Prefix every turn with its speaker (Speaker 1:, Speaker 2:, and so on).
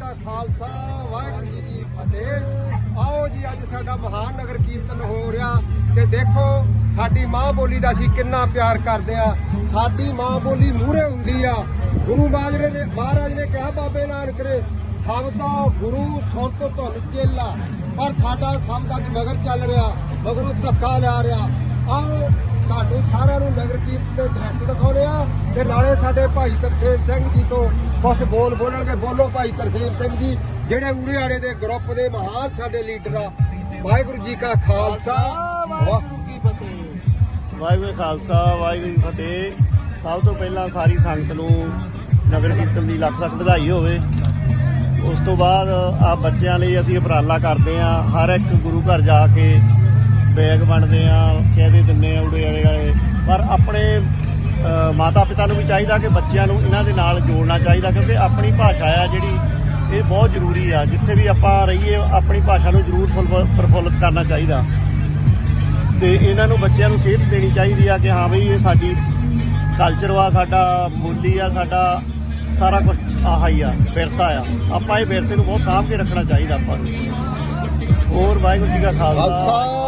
Speaker 1: ਕਾ ਖਾਲਸਾ, ਵਾਹਿਗੁਰੂ ਜੀ ਦੀ ਫਤਿਹ। ਆਓ ਜੀ, ਅੱਜ ਸਾਡਾ ਮਹਾਨ ਨਗਰ ਕੀਰਤਨ ਹੋ ਰਿਹਾ ਤੇ ਦੇਖੋ, ਸਾਡੀ ਮਾਂ ਬੋਲੀ ਦਾ ਅਸੀਂ ਕਿੰਨਾ ਪਿਆਰ ਕਰਦੇ ਆ। ਸਾਡੀ ਮਾਂ ਬੋਲੀ ਮੂਹਰੇ ਹੁੰਦੀ ਆ। ਗੁਰੂ ਮਹਾਰਾਜ ਨੇ ਮਹਾਰਾਜ ਨੇ ਕਿਹਾ, ਬਾਬੇ ਨਾਨਕ ਨੇ, ਸਭ ਦਾ ਗੁਰੂ ਸਭ ਤੋਂ ਧੁਨ ਚੇਲਾ। ਪਰ ਸਾਡਾ ਸਭ ਦਾ ਮਗਰ ਚੱਲ ਰਿਹਾ, ਮਗਰੋਂ ਧੱਕਾ ਲਾ ਰਿਹਾ। ਆਓ ਤੁਹਾਨੂੰ ਸਾਰਿਆਂ ਨੂੰ ਨਗਰ ਕੀਰਤਨ ਦੇ ਦ੍ਰਿਸ਼ ਦਿਖਾਉਣੇ ਆ ਤੇ ਨਾਲੇ ਸਾਡੇ ਭਾਈ ਤਰਸੇਮ ਸਿੰਘ ਜੀ ਤੋਂ ਕੁਝ ਬੋਲ ਬੋਲਣਗੇ। ਬੋਲੋ ਭਾਈ ਤਰਸੇਮ ਸਿੰਘ ਜੀ, ਜਿਹੜੇ ਉੜਿਆੜੇ ਦੇ ਗਰੁੱਪ ਦੇ ਮਹਾਨ ਸਾਡੇ ਲੀਡਰ ਆ। ਵਾਹਿਗੁਰੂ ਜੀ ਕਾ ਖਾਲਸਾ।
Speaker 2: ਵਾਹਿਗੁਰੂ ਕੀ ਫਤਿਹ।
Speaker 3: ਵਾਹਿਗੁਰੂ ਖਾਲਸਾ, ਵਾਹਿਗੁਰੂ ਕੀ ਫਤਿਹ। ਸਭ ਤੋਂ ਪਹਿਲਾਂ ਸਾਰੀ ਸੰਗਤ ਨੂੰ ਨਗਰ ਕੀਰਤਨ ਦੀ ਲੱਖ ਲੱਖ ਵਧਾਈ ਹੋਵੇ। ਉਸ ਤੋਂ ਬਾਅਦ ਆ ਬੱਚਿਆਂ ਲਈ ਅਸੀਂ ਉਪਰਾਲਾ ਕਰਦੇ ਆ ਹਰ ਇੱਕ ਗੁਰੂ ਘਰ ਜਾ ਕੇ ਬੈਗ ਵੰਡਦੇ ਆ ਕਹਦੇ ਦਿੰਨੇ ਆ ਉੜੇ ਵਾਲੇ ਵਾਲੇ। ਪਰ ਆਪਣੇ ਮਾਤਾ ਪਿਤਾ ਨੂੰ ਵੀ ਚਾਹੀਦਾ ਕਿ ਬੱਚਿਆਂ ਨੂੰ ਇਹਨਾਂ ਦੇ ਨਾਲ ਜੋੜਨਾ ਚਾਹੀਦਾ, ਕਿਉਂਕਿ ਆਪਣੀ ਭਾਸ਼ਾ ਆ ਜਿਹੜੀ, ਇਹ ਬਹੁਤ ਜ਼ਰੂਰੀ ਆ। ਜਿੱਥੇ ਵੀ ਆਪਾਂ ਰਹੀਏ, ਆਪਣੀ ਭਾਸ਼ਾ ਨੂੰ ਜ਼ਰੂਰ ਫੁੱਲ- ਪ੍ਰਫੁੱਲਤ ਕਰਨਾ ਚਾਹੀਦਾ। ਤੇ ਇਹਨਾਂ ਨੂੰ ਬੱਚਿਆਂ ਨੂੰ ਸੇਧ ਦੇਣੀ ਚਾਹੀਦੀ ਆ ਕਿ ਹਾਂ ਬਈ, ਇਹ ਸਾਡੀ ਕਲਚਰ ਵਾ, ਸਾਡਾ ਬੋਲੀ ਆ, ਸਾਡਾ ਸਾਰਾ ਕੁਝ ਆਹ ਹੀ ਆ, ਵਿਰਸਾ ਆ। ਆਪਾਂ ਇਹ ਵਿਰਸੇ ਨੂੰ ਬਹੁਤ ਸਾਂਭ ਕੇ ਰੱਖਣਾ ਚਾਹੀਦਾ ਆਪਾਂ ਨੂੰ। ਹੋਰ ਵਾਹਿਗੁਰੂ ਜੀ ਕਾ ਖਾਲਸਾ।